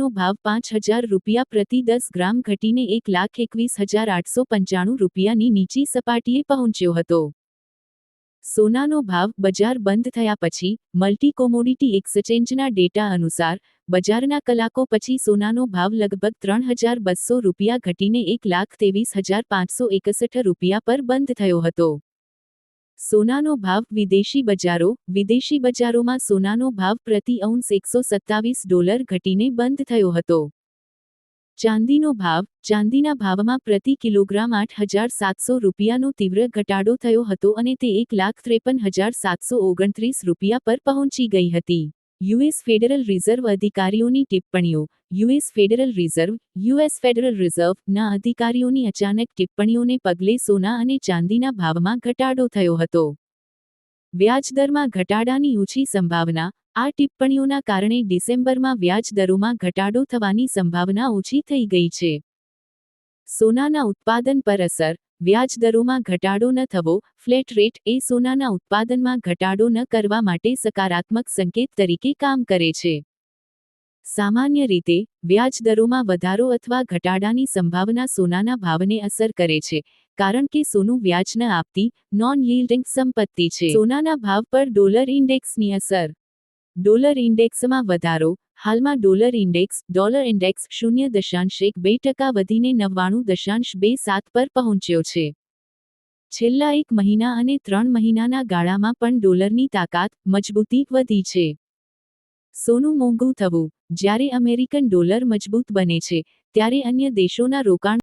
નો ભાવ પાંચ હજાર રૂપિયા પ્રતિ દસ ગ્રામ ઘટીને એક લાખ એકવીસ હજાર આઠસો પંચાણું રૂપિયાની નીચી સપાટીએ પહોંચ્યો હતો. સોનાનો ભાવ બજાર બંધ થયા પછી મલ્ટી કોમોડિટી એક્સચેન્જના ડેટા અનુસાર બજારના કલાકો પછી સોનાનો ભાવ લગભગ ત્રણ હજાર બસો રૂપિયા ઘટીને એક લાખ ત્રેવીસ હજાર પાંચસો એકસઠ રૂપિયા પર બંધ થયો હતો. સોનાનો ભાવ વિદેશી બજારો, વિદેશી બજારોમાં સોનાનો ભાવ પ્રતિ ઔન્સ એકસો સત્તાવીસ ડોલર ઘટીને બંધ થયો હતો. ચાંદીનો ભાવ, ચાંદીના ભાવમાં પ્રતિ કિલોગ્રામ આઠ હજાર સાતસો રૂપિયાનો તીવ્ર ઘટાડો થયો હતો અને તે એક લાખ ત્રેપન હજાર સાતસો ઓગણત્રીસ રૂપિયા પર પહોંચી ગઈ હતી. યુએસ ફેડરલ રિઝર્વ અધિકારીઓની ટિપ્પણીઓ US Federal Reserve US Federal Reserve ના અધિકારીઓની અચાનક ટિપ્પણીઓને પગલે સોના અને ચાંદીના ભાવમાં ઘટાડો થયો હતો વ્યાજદરમાં ઘટાડાની ઊંચી સંભાવના આ ટિપ્પણીઓના કારણે ડિસેમ્બરમાં વ્યાજદરોમાં ઘટાડો થવાની સંભાવના ઓછી થઈ ગઈ છે સોનાના ઉત્પાદન પર અસર વ્યાજ દરોમાં ઘટાડો ન થવો, ફ્લેટ રેટ એ સોનાના ઉત્પાદનમાં ઘટાડો ન કરવા માટે સકારાત્મક સંકેત તરીકે કામ કરે છે. સામાન્ય રીતે, વ્યાજદરોમાં વધારો અથવા ઘટાડાની સંભાવના સોનાના ભાવને અસર કરે છે, કારણ કે સોનું વ્યાજ ન આપતી નોન યીલ્ડિંગ સંપત્તિ છે. સોનાના ભાવ પર ડોલર ઇન્ડેક્સની અસર ડોલર ઇન્ડેક્સમાં વધારો. હાલમાં ડોલર ઇન્ડેક્સ ડોલર ઇન્ડેક્સ શૂન્ય દશાંશ એક બે ટકા વધીને નવ્વાણું દશાંશ બે સાત પર પહોંચ્યો છે. છેલ્લા એક મહિના અને ત્રણ મહિનાના ગાળામાં પણ ડોલરની તાકાત મજબૂતી વધી છે. સોનું મોંઘું થવું. જ્યારે અમેરિકન ડોલર મજબૂત બને છે, ત્યારે અન્ય દેશોના રોકાણ